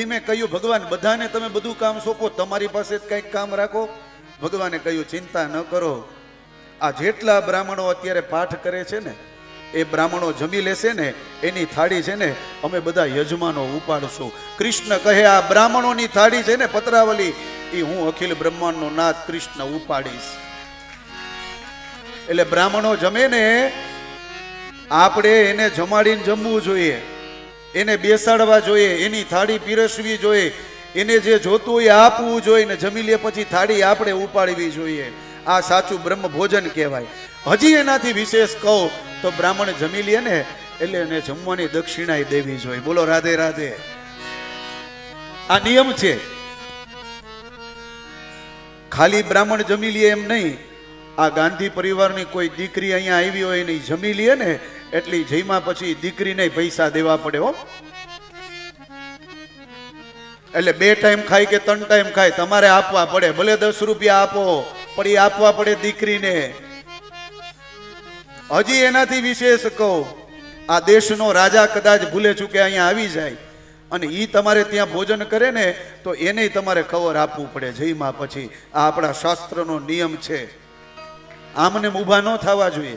હજી મેં કહ્યું, ભગવાન, બધાને તમે બધું કામ સોંપો, તમારી પાસે જ કંઈક કામ રાખો. ભગવાને કહ્યું, ચિંતા ન કરો. આ જેટલા બ્રાહ્મણો અત્યારે પાઠ કરે છે ને, એ બ્રાહ્મણો જમી લેશે ને, એની થાળી છે ને, અમે બધા યજમાનો ઉપાડશું. કૃષ્ણ કહે, આ બ્રાહ્મણોની થાળી છે ને, પતરાવલી. એ હું અખિલ બ્રહ્માંડનો નાથ કૃષ્ણ ઉપાડીશ. એટલે બ્રાહ્મણો જમે ને, આપણે એને જમાડીને જમવું જોઈએ. એને બેસાડવા જોઈએ, એની થાળી પીરસવી જોઈએ, એને જે જોતું હોય આપવું જોઈએ ને જમી લે પછી થાળી આપણે ઉપાડવી જોઈએ. આ સાચું બ્રહ્મ ભોજન કહેવાય. હજી એનાથી વિશેષ કહું તો બ્રાહ્મણ જમી લે ને એટલે એને જમવાની દક્ષિણાએ દેવી જોઈએ. બોલો રાધે રાધે. આ નિયમ છે. ખાલી બ્રાહ્મણ જમી લે એમ નહીં. આ ગાંધી પરિવારની કોઈ દીકરી અહીંયા આવી હોય ને જમી લે ને એટલી જઈમાં પછી દીકરીને પૈસા દેવા પડે હો. એટલે બે ટાઈમ ખાય કે ત્રણ ટાઈમ ખાય, તમારે આપવા પડે. ભલે દસ રૂપિયા આપો, પણ એ આપવા પડે દીકરીને. હજી એનાથી વિશેષ કહું, આ દેશનો રાજા કદાચ ભૂલે ચૂકે અહીંયા આવી જાય. અને એ તમારે ત્યાં ભોજન કરે ને, તો એને તમારે ખબર આપવું પડે. જઈમાં પછી આ આપણા શાસ્ત્રનો નિયમ છે. આમને ઊભા ન થવા જોઈએ.